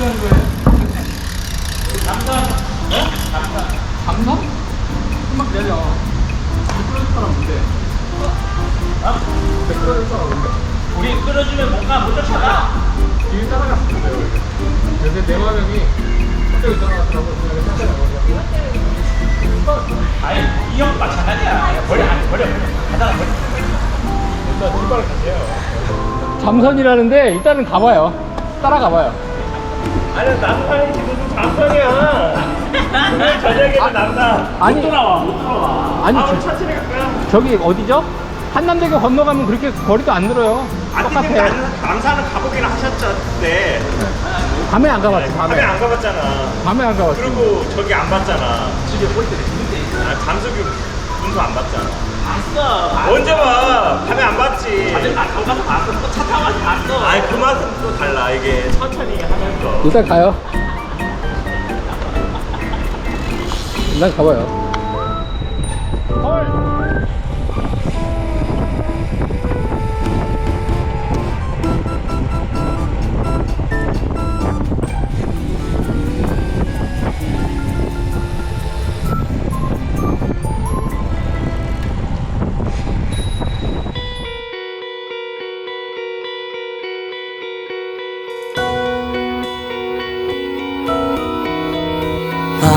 하는 거예요? 남산. 남산? 한박 내려. 끌어줄 사람 뭔데? 아? 끌어줄 사람 뭔데? 우리 끌어주면 못 가, 못 쫓아가. 뒤에 따라갔을 텐데요. 그래서 내 화면이 갑자기 따라갔더라고. 그냥 천천히 나가더라고. 아니, 이형 마찬가지야. 버려, 아니, 버려. 가다가 버려. 일단 출발을 갈게요. 잠선이라는데 일단은 가봐요. 따라가봐요. 아니, 남산이 지금 좀 잠선이야. 오늘 저녁에는 남산. 아니. 못 돌아와, 못 돌아와. 아니, 아, 저- 우리 천천히 갈까요? 저기 어디죠? 한남대교 건너가면 그렇게 거리도 안 늘어요. 아니, 똑같아. 남- 남산은 가보긴 하셨는데, 밤에 안 가봤지, 밤에 밤에. 안 가봤잖아. 밤에 안 가봤지. 그리고 저기 안 봤잖아. 집에 볼 때. 아, 잠수교 문서 안 봤잖아. 봤어. 언제 봐? 밤에 안 봤지. 다들 나 가서 봤어. 또차 타고 가서 봤어. 아니 그 맛은 또 달라 이게 천천히 하면서 일단 가요. 일단 가봐요.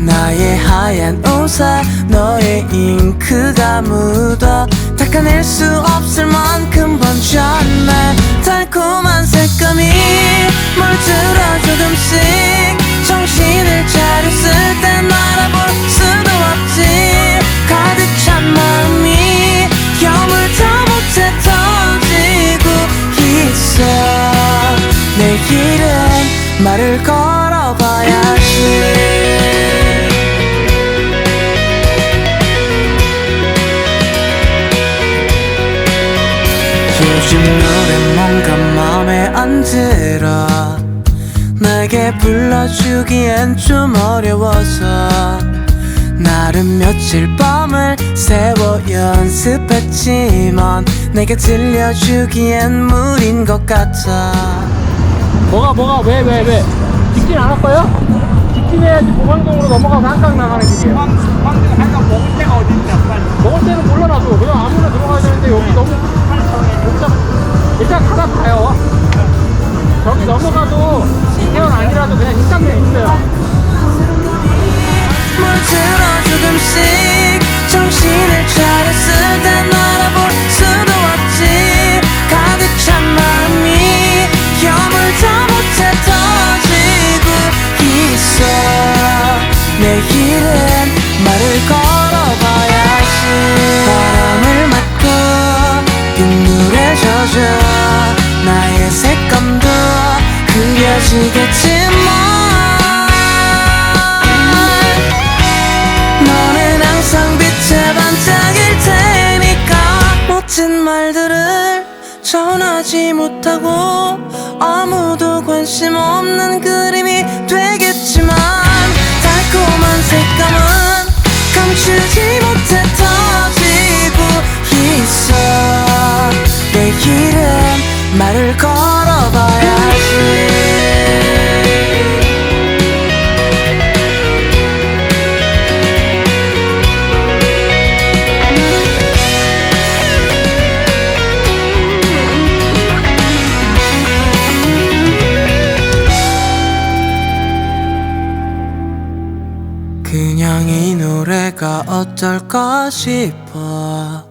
나의 하얀 옷에 너의 잉크가 묻어 닦아낼 수 없을 만큼 번졌네. 달콤한 색감이 물들어 조금씩 정신을 차렸을 땐 알아볼 수도 없지. 가득 찬 마음이 여물다 못해 터지고 있어. 내일은 말을 걸 불러주기엔 좀 어려워서 나름 며칠 밤을 새워 연습했지만 내게 들려주기엔 무린 것 같아 뭐가 뭐가 왜 왜 왜? 직진 안 할 거예요? 직진해야지 보강동으로 넘어가서 한강 나가는 길이에요. 황금 한강 먹을 데가 어딨냐 빨리 먹을 때는 몰라놔도 그냥 아무나 들어가 식당에 있어요. 나의 색감도 흐려지겠지만 멋진 말들을 전하지 못하고 아무도 관심 없는 그림이 되겠지만 달콤한 색감은 감추지 못해 터지고 있어. 내일은 말을 걸어봐야지 이 노래가 어떨까 싶어